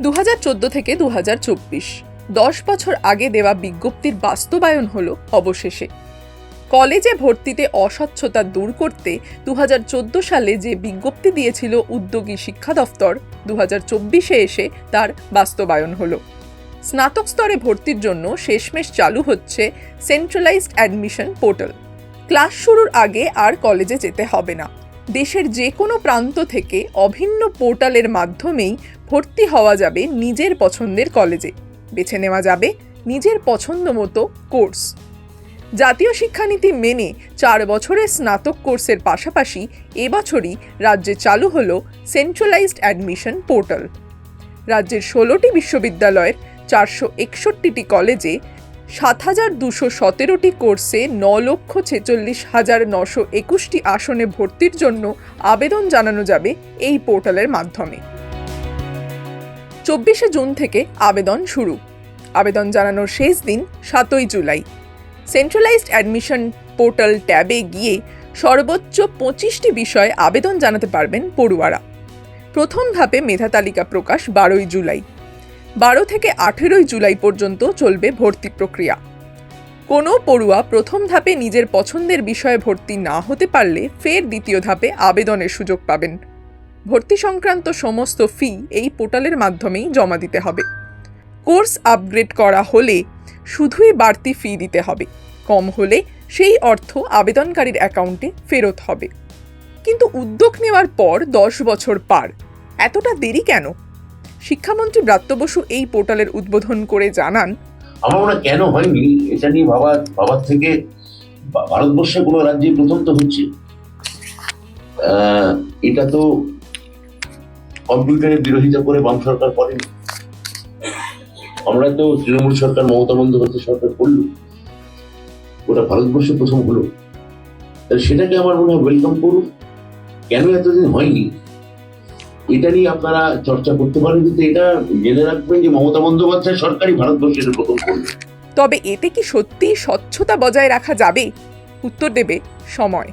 দু হাজার চোদ্দ থেকে দু দশ বছর আগে দেওয়া বিজ্ঞপ্তির বাস্তবায়ন হলো অবশেষে। কলেজে ভর্তিতে অস্বচ্ছতা দূর করতে দু হাজার চোদ্দ সালে যে বিজ্ঞপ্তি দিয়েছিল উদ্যোগী শিক্ষা দফতর দু এসে তার বাস্তবায়ন হলো। স্নাতক স্তরে ভর্তির জন্য শেষমেশ চালু হচ্ছে সেন্ট্রালাইজড অ্যাডমিশন পোর্টাল। ক্লাস শুরুর আগে আর কলেজে যেতে হবে না। দেশের যে কোনো প্রান্ত থেকে অভিন্ন পোর্টালের মাধ্যমেই ভর্তি হওয়া যাবে নিজের পছন্দের কলেজে। বেছে নেওয়া যাবে নিজের পছন্দ মতো কোর্স। জাতীয় শিক্ষানীতি মেনে চার বছরের স্নাতক কোর্সের পাশাপাশি এবছরই রাজ্যে চালু হলো সেন্ট্রালাইজড অ্যাডমিশন পোর্টাল। রাজ্যের ষোলোটি বিশ্ববিদ্যালয়ের চারশো একষট্টিটি কলেজে সাত হাজার দুশো সতেরোটি কোর্সে ন লক্ষ ছেচল্লিশ হাজার নশো একুশটি আসনে ভর্তির জন্য আবেদন জানানো যাবে এই পোর্টালের মাধ্যমে। চব্বিশে জুন থেকে আবেদন শুরু। আবেদন জানানোর শেষ দিন সাতই জুলাই। সেন্ট্রালাইজড অ্যাডমিশন পোর্টাল ট্যাবে গিয়ে সর্বোচ্চ পঁচিশটি বিষয়ে আবেদন জানাতে পারবেন পড়ুয়ারা। প্রথম ধাপে মেধা তালিকা প্রকাশ বারোই জুলাই। বারো থেকে আঠেরোই জুলাই পর্যন্ত চলবে ভর্তি প্রক্রিয়া। কোনো পড়ুয়া প্রথম ধাপে নিজের পছন্দের বিষয়ে ভর্তি না হতে পারলে ফের দ্বিতীয় ধাপে আবেদনের সুযোগ পাবেন। ভর্তি সংক্রান্ত সমস্ত ফি এই পোর্টালের মাধ্যমেই জমা দিতে হবে। কোর্স আপগ্রেড করা হলে শুধুই বাড়তি ফি দিতে হবে। কম হলে সেই অর্থ আবেদনকারীর অ্যাকাউন্টে ফেরত হবে। কিন্তু উদ্যোগ নেওয়ার পর দশ বছর পার। এতটা দেরি কেন? শিক্ষামন্ত্রী ব্রাত্য বসু এই পোর্টালের উদ্বোধন করে জানান, আমার মনে কেন হয়নি? এটা নিয়ে ভাবা থেকে ভারতবর্ষে কোনো রাজ্যে প্রথম তো হচ্ছে। এটা তো কম্পিউটারের বিরোধিতা করে বাম সরকার করেনি। আমরা তো তৃণমূল সরকার, মমতা বন্দ্যোপাধ্যায় সরকার করল। ওটা ভারতবর্ষে প্রথম হলো। সেটাকে আমার মনে হয় ওয়েলকাম করুন। কেন এতদিন হয়নি? এটা নিয়ে আপনারা চর্চা করতে পারেন, কিন্তু এটা জেনে রাখবেন যে মমতা বন্দ্যোপাধ্যায় সরকারই ভারতবর্ষের প্রথম করবে তবে এতে কি সত্যি স্বচ্ছতা বজায় রাখা যাবে? উত্তর দেবে সময়।